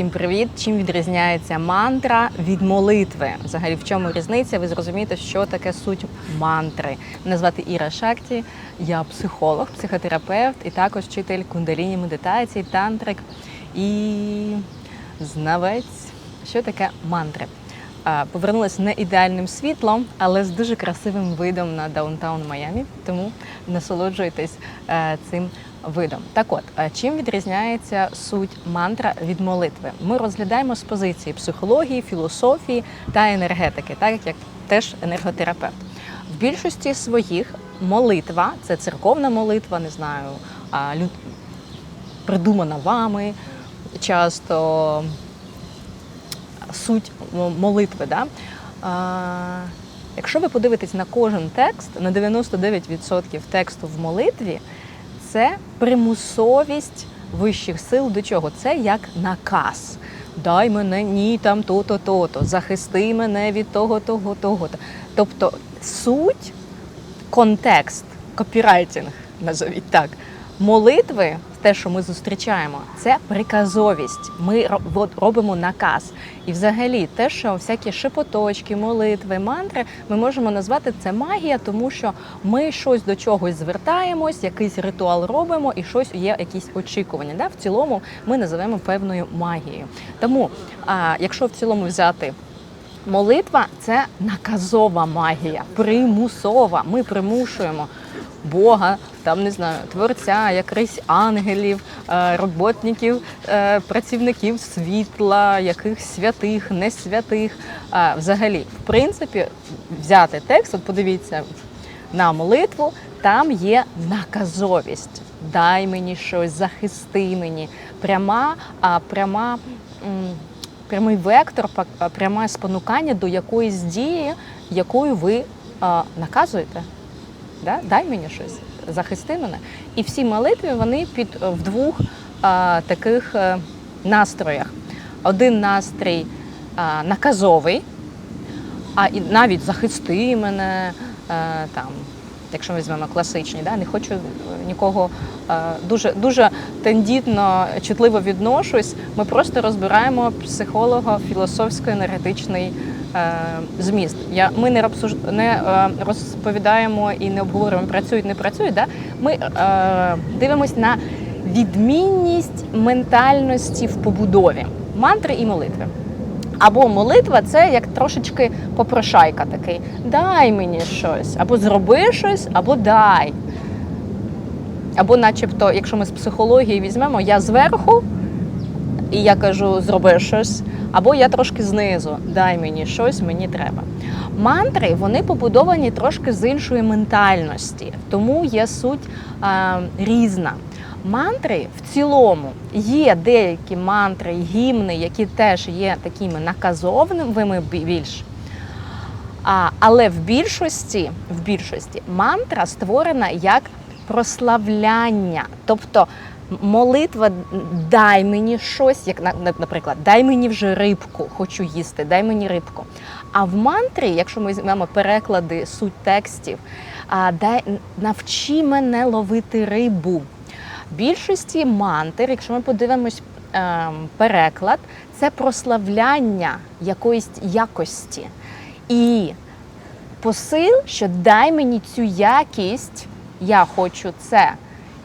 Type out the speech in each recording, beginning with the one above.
Всім привіт! Чим відрізняється мантра від молитви? Взагалі, в чому різниця? Ви зрозумієте, що таке суть мантри. Мене звати Іра Шакті, я психолог, психотерапевт і також вчитель кундаліні медитації, тантрик і знавець, що таке мантри. А, Повернулась не ідеальним світлом, але з дуже красивим видом на даунтаун Майамі. Тому насолоджуйтесь е, цим видом. Так от, е, чим відрізняється суть мантра від молитви? Ми розглядаємо з позиції психології, філософії та енергетики, так як теж енерготерапевт. В більшості своїх молитва це церковна молитва, не знаю, придумана вами часто суть молитви. Да? Якщо ви подивитесь на кожен текст, на 99% тексту в молитві, це примусовість вищих сил до чого? Це як наказ. Дай мене ні там то-то, то-то, захисти мене від того, того, того. Тобто суть, контекст, копірайтинг, назовіть так, молитви, те, що ми зустрічаємо, це приказовість. Ми ро- робимо наказ. І взагалі, те, що всякі шепоточки, молитви, мантри, ми можемо назвати це магія, тому що ми щось до чогось звертаємось, якийсь ритуал робимо, і щось є якісь очікування. Да? В цілому ми називаємо певною магією. Тому, а, якщо в цілому взяти Молитва це наказова магія, примусова. Ми примушуємо Бога, там не знаю, творця, якихось ангелів, е, роботників, е, працівників світла, яких святих, не святих. Взагалі, в принципі, взяти текст, от подивіться на молитву, там є наказовість. Дай мені щось, захисти мені. Пряма, а пряма. прямий вектор, пряме спонукання до якоїсь дії, якою ви а, наказуєте. Да? Дай мені щось, захисти мене. І всі молитви вони під е, в двох а, таких е, настроях. Один настрій а, наказовий, а і навіть захисти мене е, там. Якщо ми візьмемо класичні, да, не хочу е, нікого е, дуже дуже тендітно, чутливо відношусь. Ми просто розбираємо психолого-філософсько-енергетичний е, зміст. Я, ми не, обсуж- не е, розповідаємо і не обговорюємо, працюють, не працюють. Да? Ми е, дивимося на відмінність ментальності в побудові мантри і молитви. Або молитва це як трошечки попрошайка такий. Дай мені щось, або зроби щось, або дай. Або, начебто, якщо ми з психології візьмемо, я зверху, і я кажу, зроби щось, або я трошки знизу, дай мені щось, мені треба. Мантри вони побудовані трошки з іншої ментальності, тому є суть е, різна. Мантри в цілому є деякі мантри, гімни, які теж є такими наказовими більш. А, але в більшості, в більшості мантра створена як прославляння. Тобто молитва дай мені щось, як на- на- наприклад, дай мені вже рибку, хочу їсти, дай мені рибку. А в мантрі, якщо ми візьмемо переклади суть текстів, дай навчи мене ловити рибу. Більшості мантр, якщо ми подивимось ем, переклад, це прославляння якоїсь якості. І посил, що дай мені цю якість, я хочу це,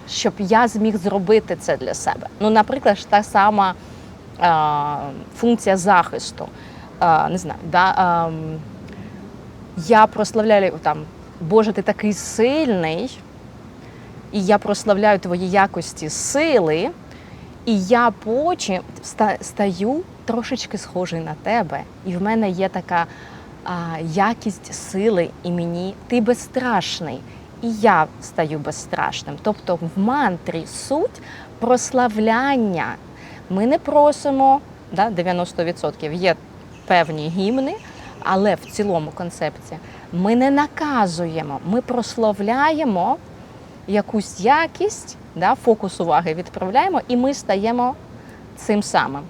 щоб я зміг зробити це для себе. Ну, наприклад, та сама е, функція захисту. Е, не знаю, да, ем, я прославляю там, Боже, ти такий сильний, і я прославляю твої якості сили, і я потім стаю трошечки схожий на тебе. І в мене є така а, якість сили, і мені ти безстрашний, і я стаю безстрашним. Тобто в мантрі суть прославляння. Ми не просимо, да, 90% є певні гімни, але в цілому концепція ми не наказуємо, ми прославляємо якусь якість, да, фокус уваги відправляємо, і ми стаємо цим самим.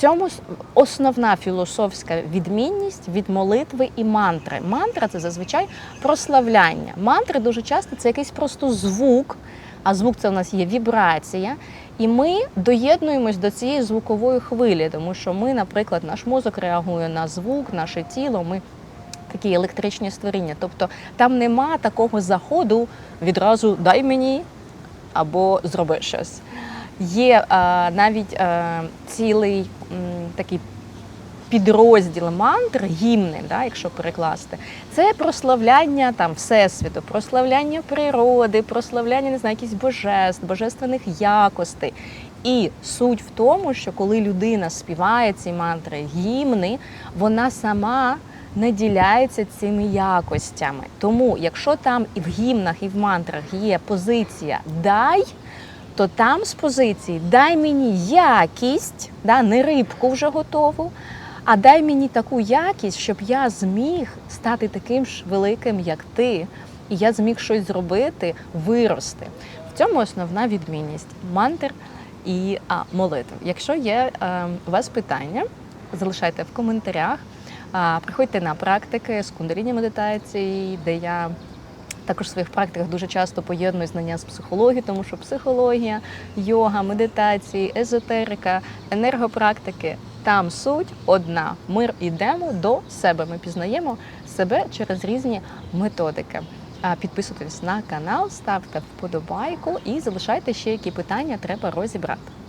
Цьому основна філософська відмінність від молитви і мантри. Мантра це зазвичай прославляння. Мантри дуже часто це якийсь просто звук, а звук це у нас є вібрація. І ми доєднуємось до цієї звукової хвилі, тому що ми, наприклад, наш мозок реагує на звук, наше тіло. Ми такі електричні створіння. Тобто там нема такого заходу відразу дай мені або зроби щось. Є а, навіть а, цілий м, такий підрозділ мантр, гімни, да, якщо перекласти, це прославляння там всесвіту, прославляння природи, прославляння не знаю, якихось божеств, божественних якостей. І суть в тому, що коли людина співає ці мантри, гімни, вона сама наділяється цими якостями. Тому, якщо там і в гімнах, і в мантрах є позиція дай, то там з позиції дай мені якість, да, не рибку вже готову, а дай мені таку якість, щоб я зміг стати таким ж великим, як ти, і я зміг щось зробити, вирости. В цьому основна відмінність мантр і а, молитв. Якщо є е, у вас питання, залишайте в коментарях. Приходьте на практики з кундаліні медитації, де я також в своїх практиках дуже часто поєдную знання з психології, тому що психологія, йога, медитації, езотерика, енергопрактики там суть одна. Ми йдемо до себе. Ми пізнаємо себе через різні методики. Підписуйтесь на канал, ставте вподобайку і залишайте ще які питання треба розібрати.